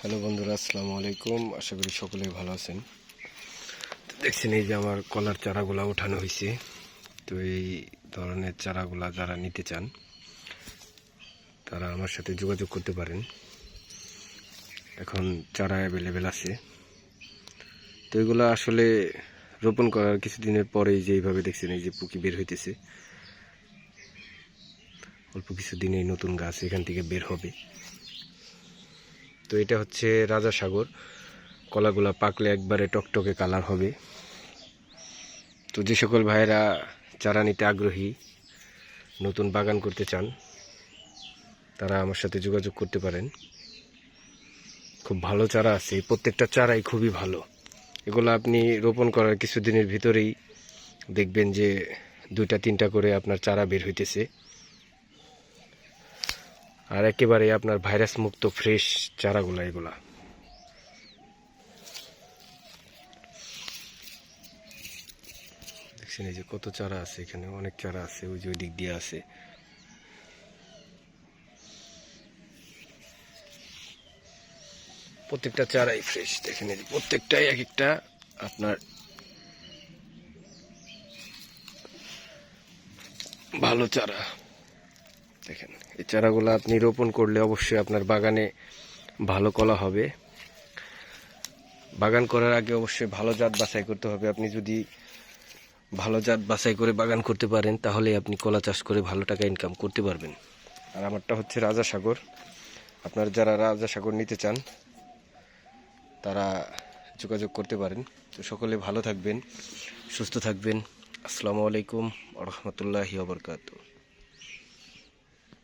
Hello বন্ধুরা, আসসালামু আলাইকুম। আশা করি সকলেই ভালো আছেন। তো দেখছেন এই যে আমার কলার চারাগুলা ওঠানো হয়েছে তো এই ধরনের চারাগুলা যারা নিতে চান, তারা আমার সাথে যোগাযোগ করতে পারেন। এখন চারা অ্যাভেলেবেল আছে। তো এগুলো আসলে রোপণ করার কিছুদিনের পরেই যে এইভাবে দেখছেন এই যে পুকি বের হইতেছে। অল্প কিছু দিনেই নতুন গাছ এখান থেকে বের হবে। তো এটা হচ্ছে রাজা সাগর। কলাগুলা পাকলে একবারে টকটকে কালার হবে। তো যে সকল ভাইয়েরা চারা নিতে আগ্রহী, নতুন বাগান করতে চান, তারা আমার সাথে যোগাযোগ করতে পারেন। খুব ভালো চারা আছে প্রত্যেকটা চারাই খুবই ভালো। এগুলো আপনি রোপণ করার কিছুদিনের ভিতরেই দেখবেন যে দুইটা, তিনটা করে আপনার চারা বের হইতেছে। আর একেবারে আপনার ভাইরাস মুক্ত ফ্রেশ চারাগুলো, এগুলা। দেখছেন এই যে কত চারা আছে এখানে, অনেক চারা আছে, ওই যে ওই দিক দিয়ে আছে। প্রত্যেকটা চারাই ফ্রেশ, দেখেন এই প্রত্যেকটাই এক একটা আপনার ভালো চারা। দেখেন, এই চারাগুলো আপনি রোপণ করলে অবশ্যই আপনার বাগানে ভালো কলা হবে। বাগান করার আগে অবশ্যই ভালো জাত বাছাই করতে হবে। আপনি যদি ভালো জাত বাছাই করে বাগান করতে পারেন তাহলে আপনি কলা চাষ করে ভালো টাকা ইনকাম করতে পারবেন। আর আমারটা হচ্ছে রাজা সাগর আপনার যারা রাজা সাগর নিতে চান, তারা যোগাযোগ করতে পারেন। তো সকলে ভালো থাকবেন, সুস্থ থাকবেন। আসসালামু আলাইকুম রহমতুল্লাহি ওবরকাতু